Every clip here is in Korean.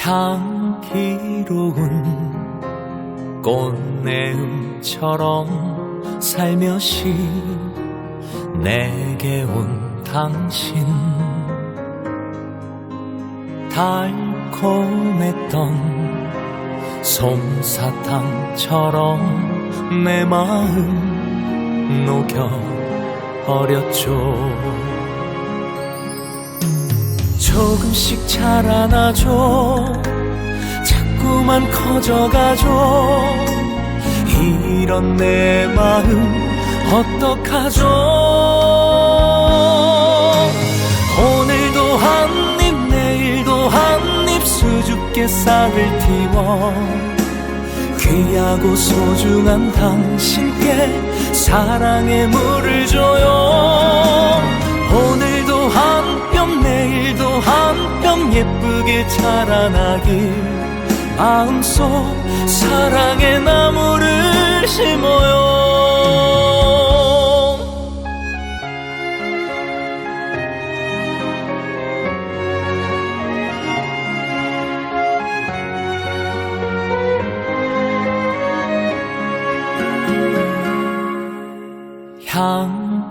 향기로운 꽃내음처럼 살며시 내게 온 당신. 달콤했던 솜사탕처럼 내 마음 녹여버렸죠 조금씩 자라나죠. 자꾸만 커져가죠. 이런 내 마음 어떡하죠? 오늘도 한입 내일도 한입 수줍게 쌀을 띄워 귀하고 소중한 당신께 사랑의 물을 줘요 예쁘게 자라나길 마음속 사랑의 나무를 심어요.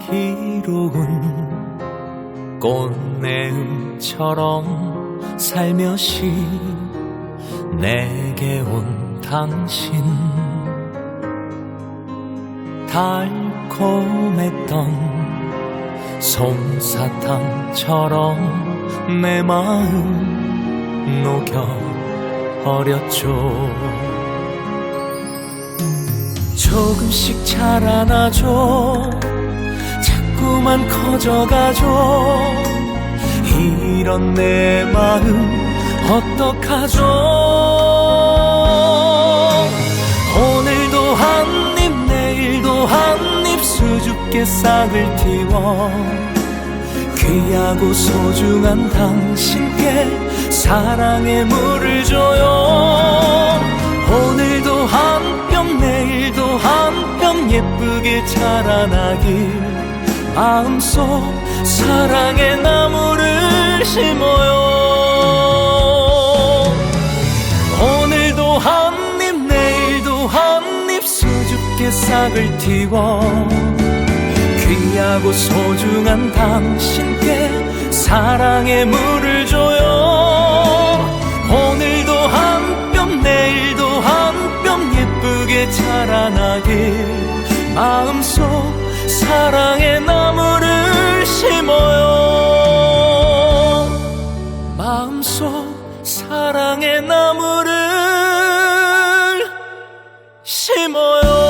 향기로운 꽃내음처럼 살며시 내게 온 당신. 달콤했던 솜사탕처럼 내 마음 녹여 버렸죠. 조금씩 자라나죠. 자꾸만 커져가죠 이런 내 마음 어떡하죠? 오늘도 한입 내일도 한입 수줍게 쌀을 띄워. 귀하고 소중한 당신께 사랑의 물을 줘요. 오늘도 한 뼘 내일도 한 뼘 예쁘게 자라나길 마음속 사랑의 나무를 심어요. 오늘도 한 입 내일도 한 입 수줍게 싹을 틔워. 귀하고 소중한 당신께 사랑의 물을 줘요. 오늘도 한 뼘 내일도 한 뼘 예쁘게 자라나길 마음속 사랑 마음속 사랑의 나무를 심어요.